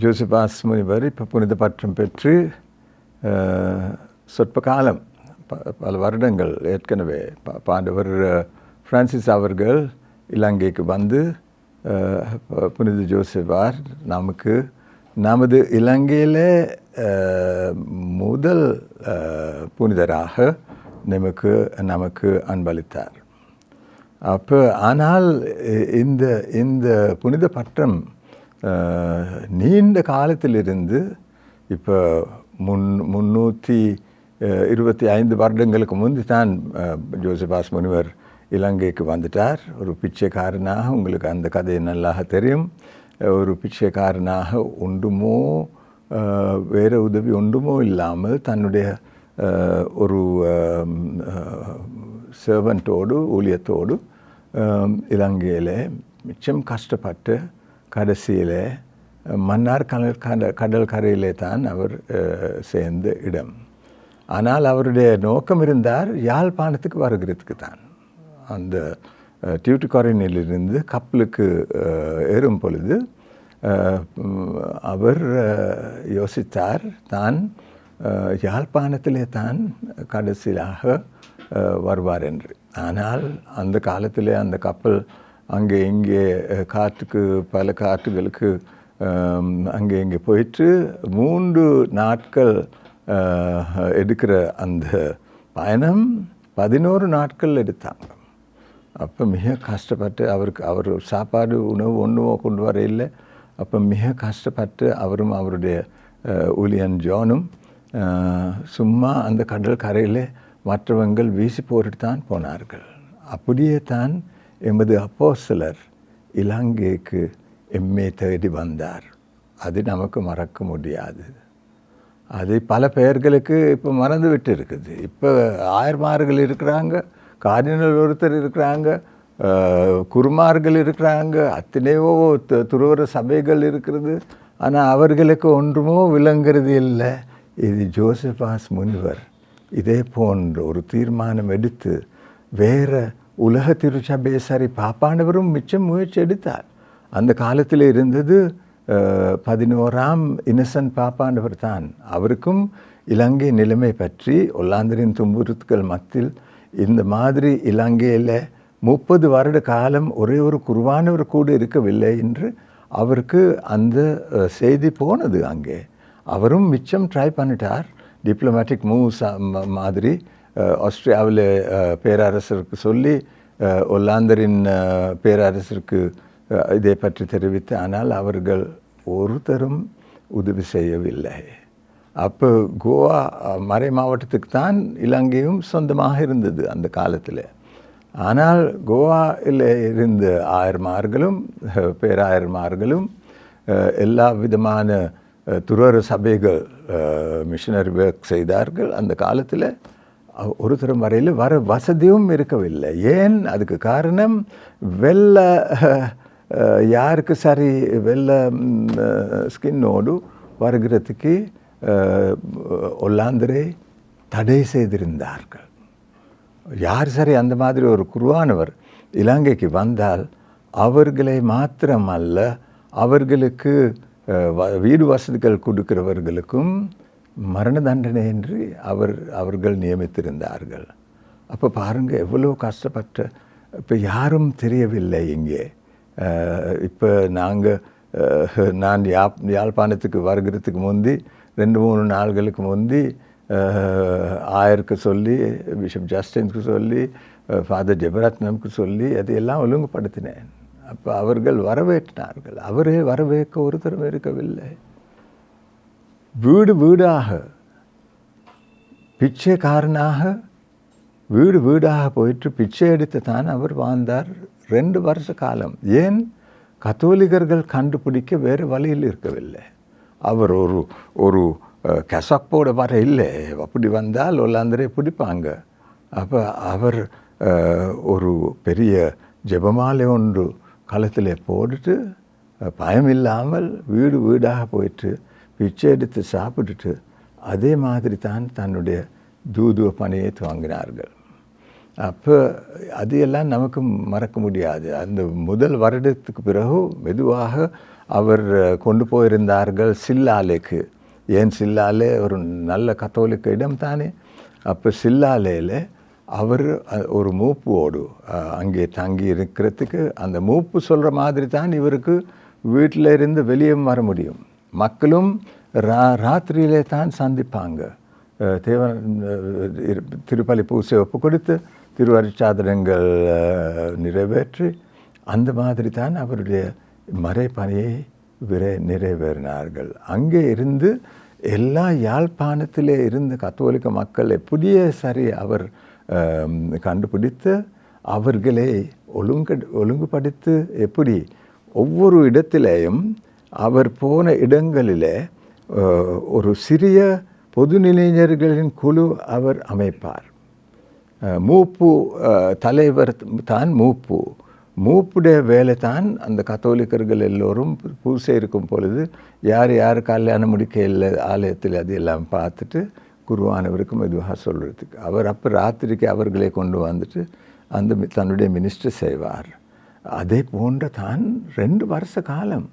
ஜோசிபாஸ் முனிவர் இப்போ புனித பட்டம் பெற்று சொற்ப காலம் ப- பல வருடங்கள் ஏற்கனவே. ப- பாண்டவர் ஃப்ரான்சிஸ் அவர்கள் இலங்கைக்கு வந்து புனித ஜோசிபார் நமக்கு நமது இலங்கையிலே முதல் புனிதராக நமக்கு நமக்கு அன்பளித்தார். அப்போ ஆனால் இந்த இந்த புனித பட்டம் நீண்ட காலத்திலிருந்து இப்போ முன் முன்னூற்றி இருபத்தி ஐந்து வருடங்களுக்கு முந்தி தான் அஹ், ஜோசபாஸ் முனிவர் இலங்கைக்கு வந்துட்டார். ஒரு பிச்சைக்காரனாக உங்களுக்கு அந்த கதை நல்லாக தெரியும். ஒரு பிச்சைக்காரனாக ஒன்றுமோ வேறு உதவி ஒன்றுமோ இல்லாமல் தன்னுடைய ஒரு சர்வன்ட்டோடு ஊழியத்தோடு அஹ், இலங்கையிலே மிச்சம் கஷ்டப்பட்டு கடைசியில் மன்னார் கடல் கட கடல் கரையிலே தான் அவர் சேர்ந்த இடம். ஆனால் அவருடைய நோக்கம் இருந்தார் யாழ்ப்பாணத்துக்கு வருகிறதுக்கு தான். அந்த டியூட்டிகாரினிலிருந்து கப்பலுக்கு ஏறும் பொழுது அவர் யோசித்தார் தான் யாழ்ப்பாணத்திலே தான் கடைசியாக வருவார் என்று. ஆனால் அந்த காலத்திலே அந்த கப்பல் அங்கே இங்கே காற்றுக்கு பல காற்றுகளுக்கு அங்கே இங்கே போயிட்டு மூன்று நாட்கள் எடுக்கிற அந்த பயணம் பதினோரு நாட்கள் எடுத்தாங்க. அப்போ மிக கஷ்டப்பட்டு அவருக்கு அவர் சாப்பாடு உணவு ஒன்றும் கொண்டு வர இல்லை. அப்போ மிக கஷ்டப்பட்டு அவரும் அவருடைய ஊழியன் ஜோனும் சும்மா அந்த கடல் கரையில் மற்றவங்கள் வீசி போரிட்டு தான் போனார்கள். அப்படியே தான் எமது அப்போஸ்தலர் இலங்கைக்கு எம்ஏ தேடி வந்தார். அது நமக்கு மறக்க முடியாது. அது பல பெயர்களுக்கு இப்போ மறந்து விட்டு இருக்குது இப்போ ஆயர்மார்கள் இருக்கிறாங்க கார்டினல் ஒருத்தர் இருக்கிறாங்க குருமார்கள் இருக்கிறாங்க அத்தனையோ துருவர சபைகள் இருக்கிறது. ஆனால் அவர்களுக்கு ஒன்றுமோ விளங்குறது இல்லை. இது ஜோசபாஸ் முனிவர் இதே போன்ற ஒரு தீர்மானம் எடுத்து வேறு உலக திருச்சபை சரி பாப்பாண்டவரும் மிச்சம் முயற்சி எடுத்தார். அந்த காலத்தில் இருந்தது பதினோராம் இன்னசென்ட் பாப்பாண்டவர் தான். அவருக்கும் இலங்கை நிலைமை பற்றி ஒல்லாந்தரின் துன்புறுத்துக்கள் மத்தியில் இந்த மாதிரி இலங்கையில் முப்பது வருட காலம் ஒரே ஒரு குருவானவர் கூட இருக்கவில்லை என்று அவருக்கு அந்த செய்தி போனது அங்கே. அவரும் மிச்சம் ட்ரை பண்ணிட்டார். டிப்ளமேட்டிக் மூவ்ஸ் மாதிரி ஆஸ்திரியாவில் பேரரசருக்கு சொல்லி ஒல்லாந்தரின் பேரரசருக்கு இதை பற்றி தெரிவித்து ஆனால் அவர்கள் ஒருத்தரும் உதவி செய்யவில்லை. அப்போ கோவா மறை மாவட்டத்துக்கு தான் இலங்கையும் சொந்தமாக இருந்தது அந்த காலத்தில். ஆனால் கோவாவில் இருந்த ஆயர்மார்களும் பேராயர்மார்களும் எல்லா விதமான துறவர சபைகள் மிஷனரி ஒர்க் செய்தார்கள் அந்த காலத்தில். ஒரு தரம் வரையில் வர வசதியும் இருக்கவில்லை. ஏன்? அதுக்கு காரணம் வெள்ள யாருக்கு சரி வெள்ள ஸ்கின்னோடு வருகிறதுக்கு ஒல்லாந்தரே தடை செய்திருந்தார்கள். யார் சரி அந்த மாதிரி ஒரு குருவானவர் இலங்கைக்கு வந்தால் அவர்களை மாத்திரமல்ல அவர்களுக்கு வ- வீடு வசதிகள் கொடுக்கிறவர்களுக்கும் மரண தண்டனை என்று அவர் அவர்கள் நியமித்திருந்தார்கள். அப்போ பாருங்கள் எவ்வளோ கஷ்டப்பட்ட இப்போ யாரும் தெரியவில்லை இங்கே. இப்போ நாங்கள் நான் யாப் யாழ்ப்பாணத்துக்கு வருகிறதுக்கு முந்தி ரெண்டு மூணு நாள்களுக்கு முந்தி ஆயருக்கு சொல்லி பிஷப் ஜஸ்டினுக்கு சொல்லி ஃபாதர் ஜெபரத்னம்க்கு சொல்லி அதையெல்லாம் ஒழுங்குபடுத்தினேன். அப்போ அவர்கள் வரவேற்றினார்கள் அவரே வரவேற்க ஒருத்தரும் இருக்கவில்லை. வீடு வீடாக பிச்சைக்காரனாக வீடு வீடாக போயிட்டு பிச்சை எடுத்து தான் அவர் வாழ்ந்தார் ரெண்டு வருஷ காலம். ஏன்? கத்தோலிகர்கள் கண்டுபிடிக்க வேறு வழியில் இருக்கவில்லை. அவர் ஒரு ஒரு கசப்போட வர இல்லை. அப்படி வந்தால் ஒல்லாந்தரே பிடிப்பாங்க. அப்போ அவர் ஒரு பெரிய ஜெபமாலை ஒன்று களத்தில் போட்டுட்டு பயம் இல்லாமல் வீடு வீடாக போயிட்டு பிச்சை எடுத்து சாப்பிட்டுட்டு அதே மாதிரி தான் தன்னுடைய தூதுவ பணியை துவங்கினார்கள். அப்போ அது எல்லாம் நமக்கு மறக்க முடியாது. அந்த முதல் வருடத்துக்கு பிறகு மெதுவாக அவர் கொண்டு போயிருந்தார்கள் சில்லாலேக்கு. ஏன் சில்லாலே? ஒரு நல்ல கத்தோலிக்க இடம் தானே. அப்போ சில்லாலேயில் அவர் ஒரு மூப்போடு அங்கே தங்கி இருக்கிறதுக்கு அந்த மூப்பு சொல்கிற மாதிரி தான் இவருக்கு வீட்டில் இருந்து வெளியே வர முடியும். மக்களும் ரா ராத்திரியிலே தான் சந்திப்பாங்க தேவன் திருப்பலி பூசை ஒப்பு கொடுத்து திருவரிச்சாதனங்கள் நிறைவேற்றி அந்த மாதிரி தான் அவருடைய மறைப்பணியை விரை நிறைவேறினார்கள் அங்கே இருந்து எல்லா யாழ்ப்பாணத்திலே இருந்த கத்தோலிக்க மக்கள் எப்படியே சரி அவர் கண்டுபிடித்து அவர்களை ஒழுங்கு ஒழுங்குபடுத்து எப்படி ஒவ்வொரு இடத்திலேயும் அவர் போன இடங்களில் ஒரு சிறிய பொதுநிலைஞர்களின் குழு அவர் அமைப்பார். மூப்பு தலைவர் தான் மூப்பு. மூப்புடைய வேலை தான் அந்த கத்தோலிக்கர்கள் எல்லோரும் பூசை இருக்கும் பொழுது யார் யார் கல்யாணம் முடிக்க இல்லை ஆலயத்தில் அது எல்லாம் பார்த்துட்டு குருவானவருக்கு மெதுவாக சொல்கிறதுக்கு அவர் அப்போ ராத்திரிக்கு அவர்களை கொண்டு வந்துட்டு அந்த தன்னுடைய மினிஸ்டர் செய்வார். அதே போன்ற தான் ரெண்டு வருஷ காலம்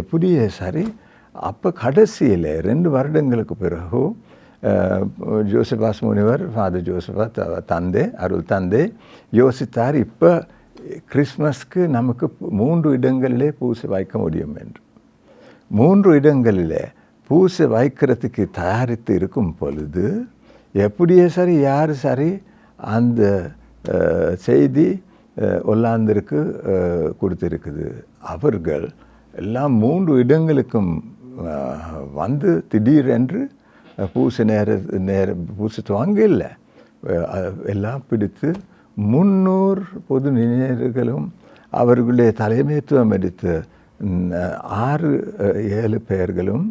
எப்படியே சரி? அப்போ கடைசியில் ரெண்டு வருடங்களுக்கு பிறகு ஜோசபாஸ் முனிவர் ஃபாதர் ஜோசபா தந்தை அருள் தந்தை யோசித்தார் இப்போ கிறிஸ்மஸ்க்கு நமக்கு மூன்று இடங்களிலே பூசை வைக்க முடியும் என்று. மூன்று இடங்களிலே பூசை வைக்கிறதுக்கு தயாரித்து இருக்கும் பொழுது எப்படியே சரி யார் சரி? அந்த செய்தி ஒல்லாந்திற்கு கொடுத்துருக்குது. அவர்கள் எல்லாம் மூன்று இடங்களுக்கும் வந்து திடீரென்று பூச நேர நேர பூசை துவங்க இல்லை. எல்லாம் பிடித்து முன்னூறு பொது நிலையர்களும் அவர்களுடைய தலைமைத்துவம் எடுத்து ஆறு ஏழு பேர்களும்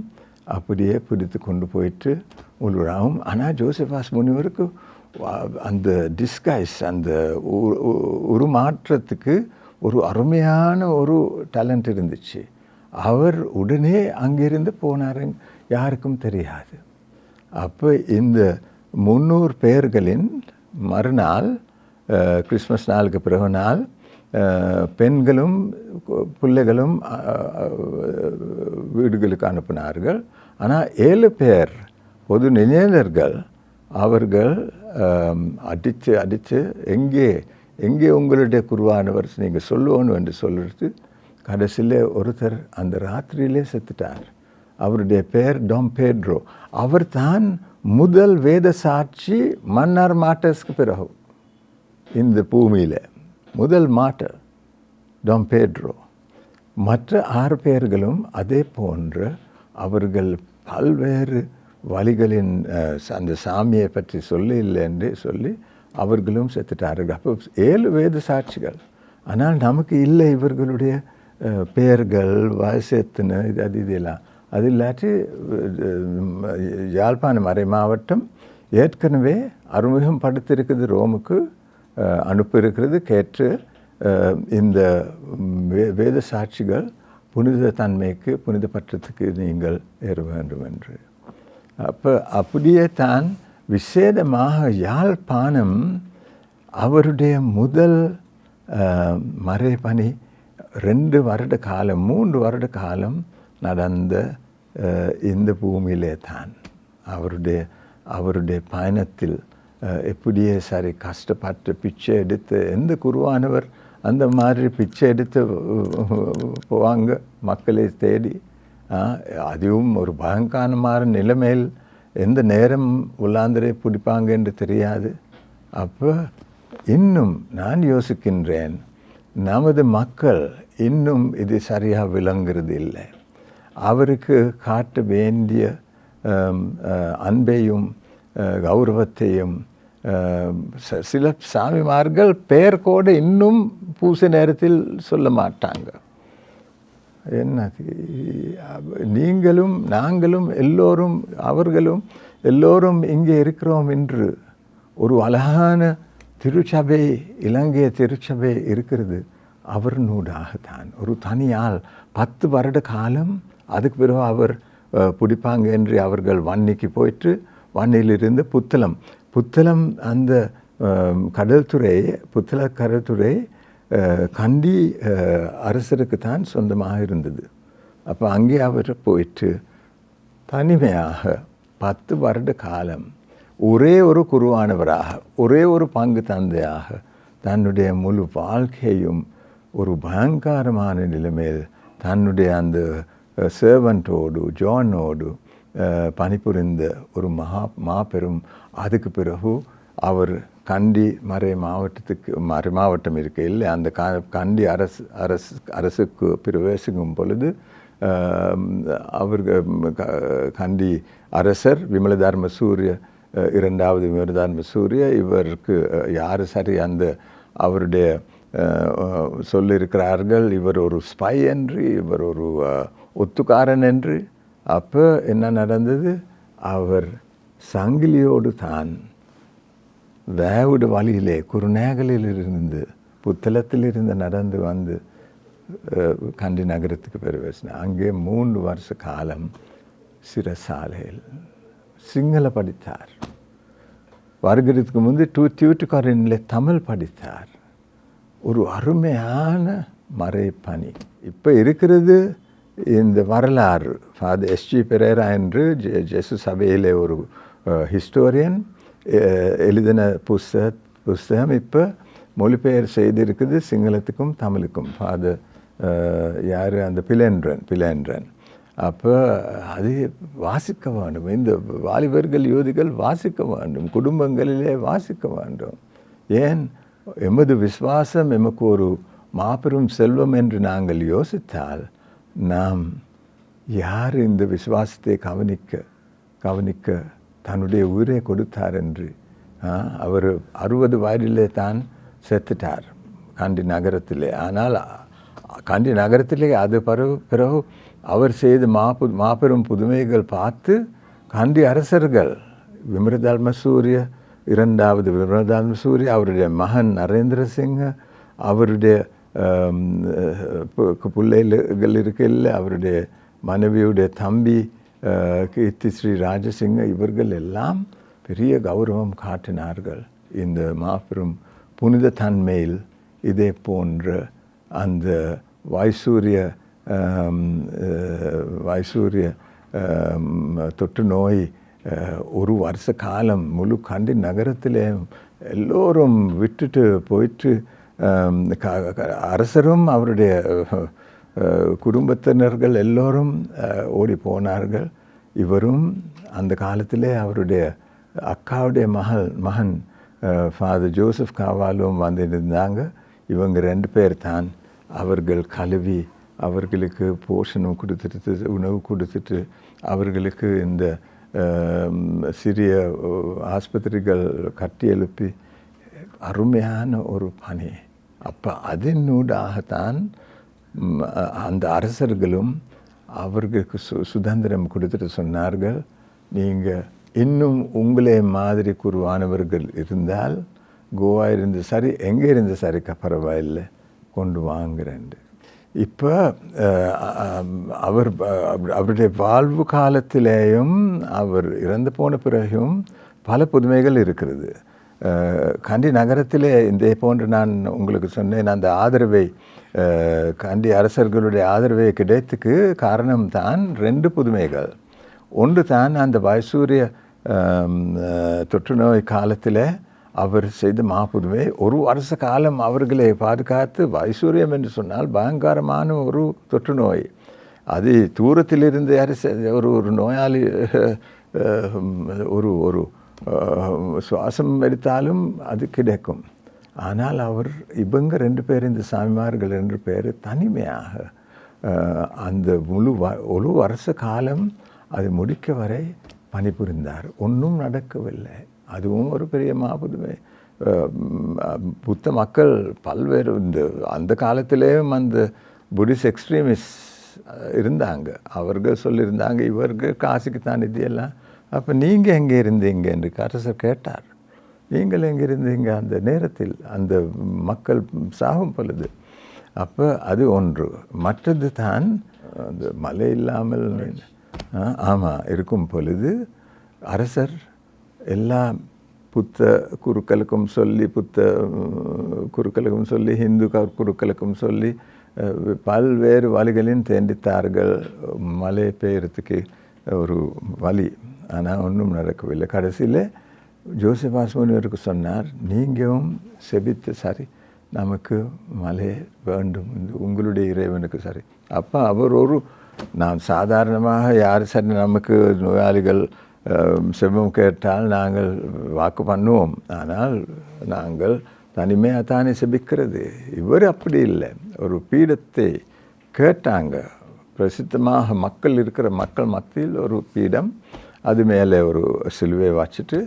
அப்படியே பிடித்து கொண்டு போயிட்டு உள்விழாவும். ஆனால் ஜோசபாஸ் முனிவருக்கு அந்த டிஸ்கைஸ் அந்த உருமாற்றத்துக்கு ஒரு அருமையான ஒரு டேலண்ட் இருந்துச்சு. அவர் உடனே அங்கிருந்து போனாருங்க யாருக்கும் தெரியாது. அப்போ இந்த முந்நூறு பேர்களின் மறுநாள் கிறிஸ்மஸ் நாளுக்கு பிறகு நாள் பெண்களும் பிள்ளைகளும் வீடுகளுக்கு அனுப்பினார்கள். ஆனால் ஏழு பேர் பொது நிலையர்கள் அவர்கள் அடித்து அடித்து எங்கே எங்கே உங்களுடைய குருவானவர்? நீங்கள் சொல்லுவோன்னு என்று சொல்லிட்டு கடைசியில் ஒருத்தர் அந்த ராத்திரியிலே செத்துட்டார். அவருடைய பேர் டொம் பேட்ரோ. அவர் தான் முதல் வேத சாட்சி மன்னார் மாட்டர்ஸ்க்கு பிறகு இந்த பூமியில். முதல் மாட்டர் டொம் பேட்ரோ. மற்ற ஆறு பேர்களும் அதே போன்று அவர்கள் பல்வேறு வழிகளின் அந்த சாமியை பற்றி சொல்லி இல்லை என்று சொல்லி அவர்களும் செத்துட்டார்கள். அப்போ ஏழு வேத சாட்சிகள். ஆனால் நமக்கு இல்லை இவர்களுடைய பெயர்கள் வயசு இது அது இதெல்லாம் அது இல்லாட்டி யாழ்ப்பாணம் மறை மாவட்டம் ஏற்கனவே அறிமுகம் படுத்திருக்குது ரோமுக்கு அனுப்பியிருக்கிறது கேட்டு இந்த வே வேத சாட்சிகள் புனித தன்மைக்கு புனித பற்றத்துக்கு நீங்கள் ஏற வேண்டும் என்று. அப்போ அப்படியே தான் விசேடமாக யாழ்ப்பாணம் அவருடைய முதல் மறைபணி ரெண்டு வருட காலம் மூன்று வருட காலம் நடந்த இந்த பூமியிலே தான். அவருடைய அவருடைய பயணத்தில் எப்படியே சரி கஷ்டப்பட்டு பிச்சை எடுத்து எந்த குருவானவர் அந்த மாதிரி பிச்சை எடுத்து போவாங்க மக்களை தேடி. அதுவும் ஒரு பயங்கரமான நிலைமையில் எந்த நேரம் உள்ளாந்தரை பிடிப்பாங்க என்று தெரியாது. அப்போ இன்னும் நான் யோசிக்கின்றேன் நமது மக்கள் இன்னும் இது சரியாக விளங்குறது இல்லை. அவருக்கு காட்ட வேண்டிய அன்பையும் கௌரவத்தையும் சில சாமிமார்கள் பெயர் கூட இன்னும் பூசை நேரத்தில் சொல்ல மாட்டாங்க. என்ன நீங்களும் நாங்களும் எல்லோரும் அவர்களும் எல்லோரும் இங்கே இருக்கிறோம் என்று ஒரு அழகான திருச்சபை இலங்கை திருச்சபை இருக்கிறது. அவர்னூடாகத்தான். ஒரு தனியால் பத்து வருட காலம் அதுக்கு பிறகு அவர் பிடிப்பாங்க என்று அவர்கள் வன்னிக்கு போயிட்டு வன்னியிலிருந்து புத்தளம். புத்தளம் அந்த கடல்துறை புத்தள கடல்துறை கண்டி அரசருக்கு தான் சொந்தமாக இருந்தது. அப்போ அங்கே அவர் போயிட்டு தனிமையாக பத்து வருட காலம் ஒரே ஒரு குருவானவராக ஒரே ஒரு பங்கு தந்தையாக தன்னுடைய முழு வாழ்க்கையையும் ஒரு பயங்கரமான நிலைமையில் தன்னுடைய அந்த சேவன்ட்டோடு ஜானோடு பணிபுரிந்த ஒரு மகா மாபெரும் அதுக்கு பிறகு அவர் கண்டி மறை மாவட்டத்துக்கு மறை மாவட்டம் இருக்கையில் அந்த க கண்டி அரசு அரசு அரசுக்கு பிரவேசிக்கும் பொழுது அவர் அவர்கள் கண்டி அரசர் விமலதர்ம சூரிய இரண்டாவது இரண்டாவது விமலதர்ம சூரிய இவருக்கு யார் சரி அந்த அவருடைய சொல்லியிருக்கிறார்கள். இவர் ஒரு ஸ்பை என்று இவர் ஒரு ஒத்துக்காரன் என்று. அப்போ என்ன நடந்தது? அவர் சங்கிலியோடு தான் வேவுடு வழியிலே குருநேகலிலிருந்து புத்தளத்திலிருந்து நடந்து வந்து கண்டி நகரத்துக்கு பிரவேசினார் அங்கே மூன்று வருஷ காலம் சிறசாலையில் சிங்கள படித்தார். வருகிறதுக்கு முந்தி டூ டியூட்டுக்காரனில் தமிழ் படித்தார். ஒரு அருமையான மறைப்பணி. இப்போ இருக்கிறது இந்த வரலாறு. ஃபாதர் எஸ்ஜி பெரேரா என்று ஜெ ஜெசு சபையிலே ஒரு ஹிஸ்டோரியன் எழுதின புஸ்தக புஸ்தகம். இப்போ மொழிபெயர் செய்திருக்குது சிங்களத்துக்கும் தமிழுக்கும். ஃபாதர் யார்? அந்த பிலேன்றன் பிலேன்றன். அப்போ அது வாசிக்க வேண்டும். இந்த வாலிபர்கள் யூதிகள் வாசிக்க வேண்டும். குடும்பங்களிலே வாசிக்க வேண்டும். ஏன்? எமது விசுவாசம் எமக்கு ஒரு மாபெரும் செல்வம் என்று நாங்கள் யோசித்தால் நாம் யார் இந்த விசுவாசத்தை கவனிக்க கவனிக்க தன்னுடைய உயிரை கொடுத்தார் என்று ஆ, அவர் அறுபது வயதிலே தான் செத்துட்டார் காண்டி நகரத்திலே. ஆனால் காண்டி நகரத்திலே அது பிறகு பிறகு அவர் செய்த மாபு மாபெரும் புதுமைகள் பார்த்து காண்டி அரசர்கள் விமரதர்ம சூரிய இரண்டாவது விமரதர்ம சூரிய அவருடைய மகன் நரேந்திர சிங் அவருடைய பிள்ளைகள் இருக்கையில் அவருடைய மனைவியுடைய தம்பி கீர்த்தி ஸ்ரீ ராஜசிங்க இவர்கள் எல்லாம் பெரிய கௌரவம் காட்டினார்கள். இந்த மாபெரும் புனித தன்மையில் இதே போன்ற அந்த வைசூரிய வாய்சூரிய வைசூரிய தொற்று நோய் ஒரு வருஷ காலம் முழு கண்டி நகரத்தில் எல்லோரும் விட்டுட்டு போயிட்டு அரசரும் அவருடைய குடும்பத்தினர்கள் எல்லோரும் ஓடி போனார்கள். இவரும் அந்த காலத்திலே அவருடைய அக்காவுடைய மகள் மகன் ஃபாதர் ஜோசப் காவாலும் வந்திருந்தாங்க. இவங்க ரெண்டு பேர் தான் அவர்கள் கழுவி அவர்களுக்கு போஷணம் கொடுத்துட்டு உணவு கொடுத்துட்டு அவர்களுக்கு இந்த சிறிய ஆஸ்பத்திரிகள் கட்டி எழுப்பி அருமையான ஒரு பணி அப்போ அதனூடாகத்தான் அந்த அரசர்களும் அவர்களுக்கு சு சுதந்திரம் கொடுத்துட்டு சொன்னார்கள் நீங்கள் இன்னும் உங்களே மாதிரி குருவானவர்கள் இருந்தால் கோவா இருந்து சரி எங்கே இருந்து சரிக்கா பரவாயில்லை கொண்டு வாங்குறேன் இப்போ அவர் அவருடைய வாழ்வு காலத்திலேயும் அவர் இறந்து போன பிறகும் பல புதுமைகள் இருக்கிறது. கண்டி நகரத்திலே இதே போன்று நான் உங்களுக்கு சொன்னேன் அந்த ஆதரவை கண்டி அரசர்களுடைய ஆதரவை கிடைத்துக்கு காரணம்தான் ரெண்டு புதுமைகள். ஒன்று தான் அந்த வைசூரிய தொற்றுநோய் காலத்தில் அவர் செய்த மாபுதுமை ஒரு வருஷ காலம் அவர்களை பாதுகாத்து வைசூரியம் என்று சொன்னால் பயங்கரமான ஒரு தொற்று நோய். அது தூரத்திலிருந்து யார் ஒரு ஒரு நோயாளி ஒரு ஒரு சுவாசம் எடுத்தாலும் அது கிடைக்கும். ஆனால் அவர் இவங்க ரெண்டு பேர் இந்த சாமிமார்கள் ரெண்டு பேர் தனிமையாக அந்த முழு வ ஒரு வருஷ காலம் அது முடிக்க வரை பணிபுரிந்தார். ஒன்றும் நடக்கவில்லை. அதுவும் ஒரு பெரிய மாபுதுமை புத்த மக்கள் பல்வேறு இந்த அந்த காலத்திலேயும் அந்த புடிஸ்ட் எக்ஸ்ட்ரீமிஸ்ட் இருந்தாங்க. அவர்கள் சொல்லியிருந்தாங்க இவர்கள் காசுக்கு தான் இது எல்லாம் அப்போ நீங்கள் எங்கே இருந்தீங்க? என்று அரசர் கேட்டார். நீங்கள் எங்கே இருந்தீங்க? அந்த நேரத்தில் அந்த மக்கள் சாகும் பொழுது. அப்போ அது ஒன்று. மற்றது தான் அந்த மழை இல்லாமல் ஆமாம் இருக்கும் பொழுது அரசர் எல்லா புத்த குருக்களுக்கும் சொல்லி புத்த குருக்களுக்கும் சொல்லி ஹிந்து குருக்களுக்கும் சொல்லி பல்வேறு வழிகளின் தேண்டித்தார்கள் மலை பெயர்த்துக்கு ஒரு வழி. ஆனால் ஒன்றும் நடக்கவில்லை. கடைசியில் ஜோசப் முனிவருக்கு சொன்னார் நீங்களும் செபித்து சரி நமக்கு மலை வேண்டும். உங்களுடைய இறைவனுக்கு சரி. அப்போ அவர் ஒரு நாம் சாதாரணமாக யார் சரி நமக்கு நோயாளிகள் அஹ், கேட்டால் நாங்கள் வாக்கு பண்ணுவோம். ஆனால் நாங்கள் தனிமையாக தானே செபிக்கிறது. இவர் அப்படி இல்லை. ஒரு பீடத்தை கேட்டாங்க. பிரசித்தமாக மக்கள் இருக்கிற மக்கள் மத்தியில் ஒரு பீடம் அது மேலே ஒரு சிலுவை வச்சுட்டு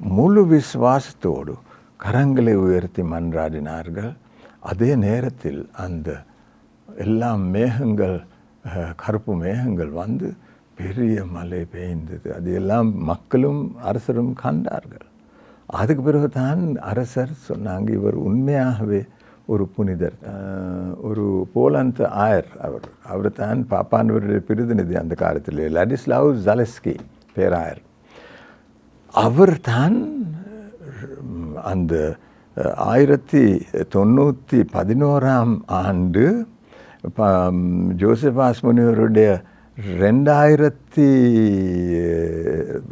முழு விசுவாசத்தோடு கரங்களை உயர்த்தி மன்றாடினார்கள். அதே நேரத்தில் அந்த எல்லாம் மேகங்கள் கருப்பு மேகங்கள் வந்து பெரிய மழை பெய்ந்தது. அது எல்லாம் மக்களும் அரசரும் கண்டார்கள். அதுக்கு பிறகு தான் அரசர் சொன்னாங்க இவர் உண்மையாகவே ஒரு புனிதர். ஒரு போலந்து ஆயர் அவர். அவர் தான் பாப்பானவருடைய பிரதிநிதி அந்த காலத்தில் லடிஸ்லாவ் ஜலஸ்கி பேராயர். அவர் தான் அந்த ஆயிரத்தி தொண்ணூற்றி பதினோராம் ஆண்டு ப- ஜோசபாஸ் முனிவருடைய ரெண்டாயிரத்தி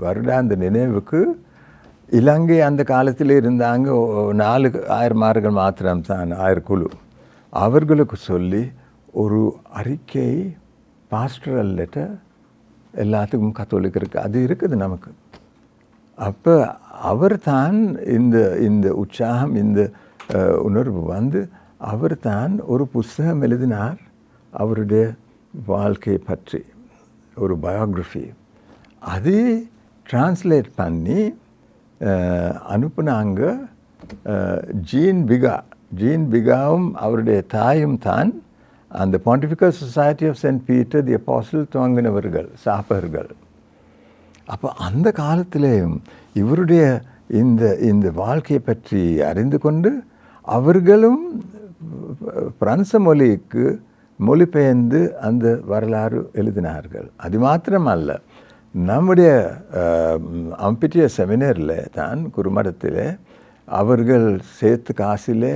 வருடாந்த நினைவுக்கு இலங்கை அந்த காலத்தில் இருந்தாங்க நாலு ஆயிரமார்கள் மாத்திரம் தான் ஆயிரம் குழு. அவர்களுக்கு சொல்லி ஒரு அறிக்கை பாஸ்டரல் லெட்டர் எல்லாத்துக்கும் கத்தோலிக்க இருக்குது அது இருக்குது நமக்கு. அப்போ அவர் தான் இந்த இந்த உற்சாகம் இந்த உணர்வு வந்து அவர் தான் ஒரு புஸ்தகம் எழுதினார். அவருடைய வாழ்க்கை பற்றி ஒரு பயோக்ரஃபி அது டிரான்ஸ்லேட் பண்ணி அனுப்புனாங்க ஜீன் பிகா ஜீன் பிகாவும் அவருடைய தாயும் தான் அந்த pontifical society of saint Peter the அப்பாசில் துவங்கினவர்கள் சாப்பர்கள். அப்போ அந்த காலத்திலேயும் இவருடைய இந்த இந்த வாழ்க்கையை பற்றி அறிந்து கொண்டு அவர்களும் பிரான்ச மொழிக்கு மொழிபெயர்ந்து அந்த வரலாறு எழுதினார்கள். அது மாத்திரமல்ல நம்முடைய அம்பிட்டிய செமினரில் தான் குருமடத்தில் அவர்கள் சேர்த்து காசிலே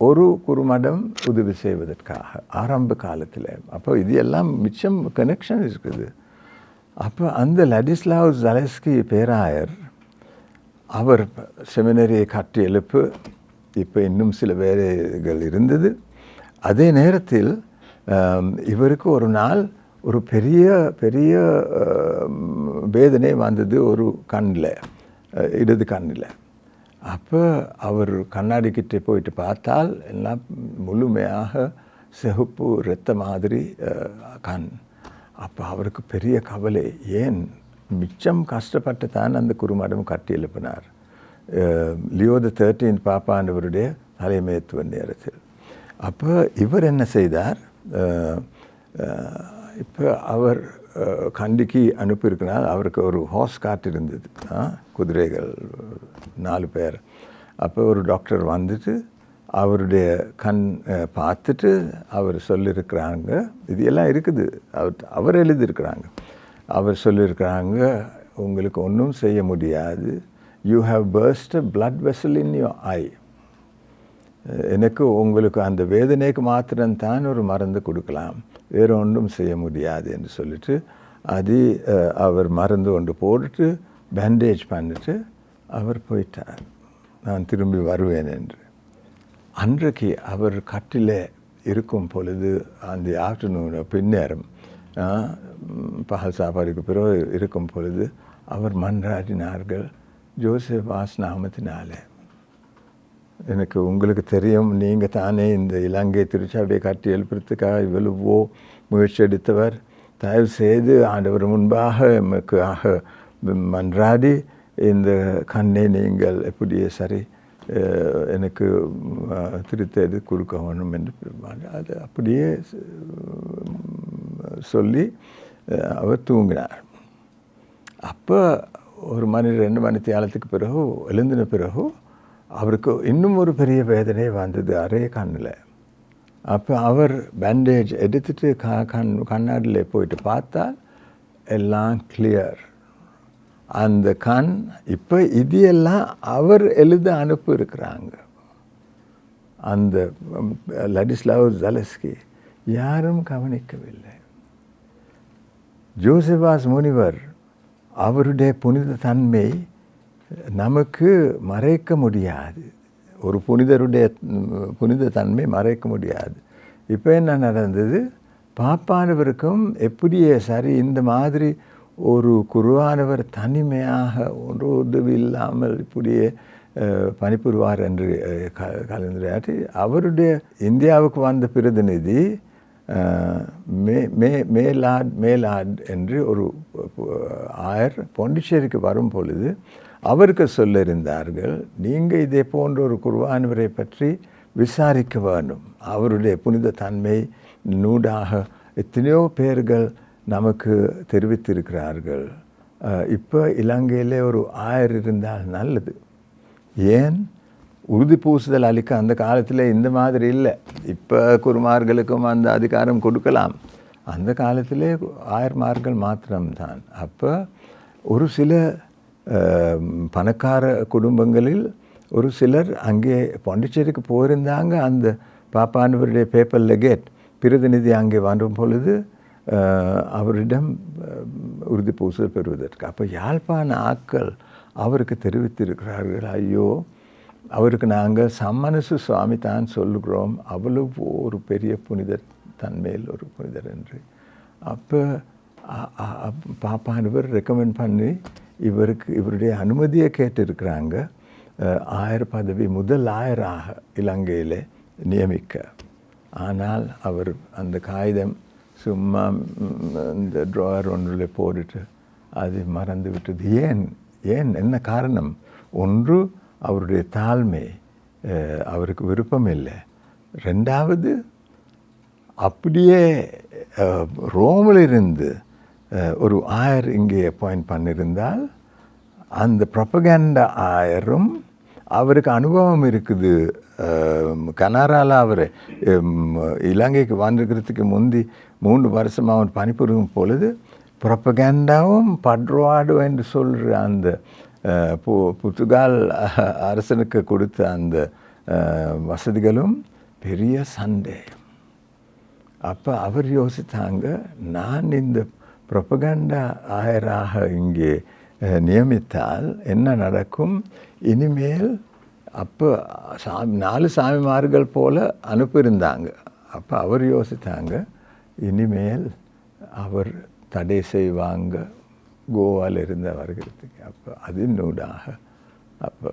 ஒரு குருமடம் உதவி செய்வதற்காக ஆரம்ப காலத்தில். அப்போ இது எல்லாம் மிச்சம் கனெக்ஷன் இருக்குது. அப்போ அந்த லடிஸ்லாவ் ஜலஸ்கி பேராயர் அவர் செமினரியை கட்டி எழுப்பு இப்போ இன்னும் சில வேலைகள் இருந்தது. அதே நேரத்தில் இவருக்கு ஒரு நாள் ஒரு பெரிய பெரிய வேதனை வந்தது ஒரு கண்ணில் இடது கண்ணில். அப்போ அவர் கண்ணாடிக்கிட்டே போயிட்டு பார்த்தால் எல்லாம் முழுமையாக சிவப்பு இரத்த மாதிரி கண். அப்போ அவருக்கு பெரிய கவலை ஏன் மிச்சம் கஷ்டப்பட்டு தான் அந்த குருமடம் கட்டி எழுப்பினார்? லியோ த தேர்ட்டீன் பாப்பாண்டவருடைய தலைமைத்துவ நேரத்தில். அப்போ இவர் என்ன செய்தார்? இப்போ அவர் கண்டிக்கு அனுப்பியிருக்கனால் அவருக்கு ஒரு ஹார்ஸ் காட் இருந்தது. குதிரைகள் நாலு பேர். அப்போ ஒரு டாக்டர் வந்துட்டு அவருடைய கண் பார்த்துட்டு அவர் சொல்லியிருக்கிறாங்க. இது எல்லாம் இருக்குது. அவர் அவர் எழுதியிருக்கிறாங்க. அவர் சொல்லியிருக்கிறாங்க உங்களுக்கு ஒன்றும் செய்ய முடியாது. You have first blood vessel in your eye எனக்கு உங்களுக்கு அந்த வேதனைக்கு மாத்திரம்தான் ஒரு மருந்து கொடுக்கலாம். வேறு ஒன்றும் செய்ய முடியாது என்று சொல்லிட்டு அது அவர் மருந்து ஒன்று போட்டுட்டு பேண்டேஜ் பண்ணிட்டு அவர் போயிட்டார். நான் திரும்பி வருவேன் என்று. அன்றைக்கு அவர் கட்டிலே இருக்கும் பொழுது அந்த ஆஃப்டர்நூன் பின்னேரம் பகல் சாப்பாடுக்கு பிறகு இருக்கும் பொழுது அவர் மன்றாடினார்கள். ஜோசப் வாஸ் நாமத்தினாலே எனக்கு உங்களுக்கு தெரியும். நீங்கள் தானே இந்த இலங்கை திருச்சாவியை காட்டி எழுப்புறதுக்காக இவ்வளவோ முயற்சி எடுத்தவர். தயவு செய்து ஆண்டவர் முன்பாக எமக்கு ஆக மன்றாடி. இந்த கண்ணை நீங்கள் எப்படியே சரி எனக்கு திருத்தது கொடுக்க வேணும் என்று அது அப்படியே சொல்லி அவர் தூங்கினார். அப்போ ஒரு மணி ரெண்டு மணி தியாலத்துக்கு பிறகு எழுந்தின பிறகு அவருக்கு இன்னும் ஒரு பெரிய வேதனை வந்தது அரே கண்ணில். அப்போ அவர் பேண்டேஜ் எடுத்துட்டு க கண் கண்ணாடியில் போயிட்டு பார்த்தா எல்லாம் கிளியர் அந்த கண் இப்போ இது எல்லாம் அவர் எழுத அனுப்பி இருக்கிறாங்க அந்த லடிஸ்லாவ் ஜலஸ்கி யாரும் கவனிக்கவில்லை. ஜோசபாஸ் முனிவர் அவருடைய புனித தன்மை நமக்கு மறைக்க முடியாது. ஒரு புனிதருடைய புனித தன்மை மறைக்க முடியாது. இப்போ என்ன நடந்தது? பாப்பானவருக்கும் எப்படியே சரி இந்த மாதிரி ஒரு குருவானவர் தனிமையாக ஒரு உதவி இல்லாமல் இப்படியே பணிபுரிவார் என்று க- கலந்துரையாற்றி அவருடைய இந்தியாவுக்கு வந்த பிரதிநிதி மே மே மேலாட் மேலாட் என்று ஒரு ஆயர் பாண்டிச்சேரிக்கு வரும் பொழுது அவருக்கு சொல்லியிருந்தார்கள் நீங்கள் இதே போன்ற ஒரு குருவானவரை பற்றி விசாரிக்க வேண்டும். அவருடைய புனித தன்மை நூடாக எத்தனையோ பேர்கள் நமக்கு தெரிவித்திருக்கிறார்கள். இப்போ இலங்கையிலே ஒரு ஆயர் இருந்தால் நல்லது. ஏன்? உறுதி பூசுதல் அளிக்க அந்த காலத்தில் இந்த மாதிரி இல்லை. இப்போ குருமார்களுக்கும் அந்த அதிகாரம் கொடுக்கலாம். அந்த காலத்திலே ஆயர்மார்கள் மாத்திரம்தான். அப்போ ஒரு சில பணக்கார குடும்பங்களில் ஒரு சிலர் அங்கே பாண்டிச்சேரிக்கு போயிருந்தாங்க அந்த பாப்பானவருடைய பேப்பர் லெகேட் பிரதிநிதி அங்கே வாங்கும் பொழுது அவரிடம் உறுதி பூசல் பெறுவதற்கு அப்போ யாழ்ப்பாண ஆக்கள் அவருக்கு தெரிவித்திருக்கிறார்கள் ஐயோ அவருக்கு நாங்கள் சம்மனசு சுவாமி தான் சொல்லுகிறோம் அவ்வளவு ஒரு பெரிய புனிதர் தன்மேல் ஒரு புனிதர் என்று அப்போ பாப்பானவர் ரெக்கமெண்ட் பண்ணி இவருக்கு இவருடைய அனுமதியை கேட்டிருக்கிறாங்க. ஆயர் பதவி முதல் ஆயராக இலங்கையில் நியமிக்க. ஆனால் அவர் அந்த காகிதம் சும்மா இந்த ட்ராயர் ஒன்றில் போட்டுட்டு அது மறந்து விட்டது. ஏன் ஏன் என்ன காரணம்? ஒன்று அவருடைய தாழ்மை. அவருக்கு விருப்பம் இல்லை. ரெண்டாவது அப்படியே ரோமில் இருந்து ஒரு ஆயர் இங்கே அப்பாயிண்ட் பண்ணியிருந்தால் அந்த ப்ரொபகேண்டா ஆயரும் அவருக்கு அனுபவம் இருக்குது. கனாரால் அவர் இலங்கைக்கு வந்திருக்கிறதுக்கு முந்தி மூன்று வருஷமாக அவர் பணிபுரியும் பொழுது ப்ரொபகேண்டாவும் பட்ரோவாடு என்று சொல்கிற அந்த பு புர்த்துகால் அரசனுக்கு கொடுத்த அந்த வசதிகளும் பெரிய சண்டை அப்போ அவர் யோசித்தாங்க நான் இந்த ப்ரொபகண்டா ஆயராக இங்கே நியமித்தால் என்ன நடக்கும்? இனிமேல் அப்போ சாமி நாலு சாமிமார்கள் போல அனுப்பியிருந்தாங்க. அப்போ அவர் யோசித்தாங்க இனிமேல் அவர் தடை செய்வாங்க கோவாவில் இருந்து வருகிறதுக்கு அப்போ அது நூடாக அப்போ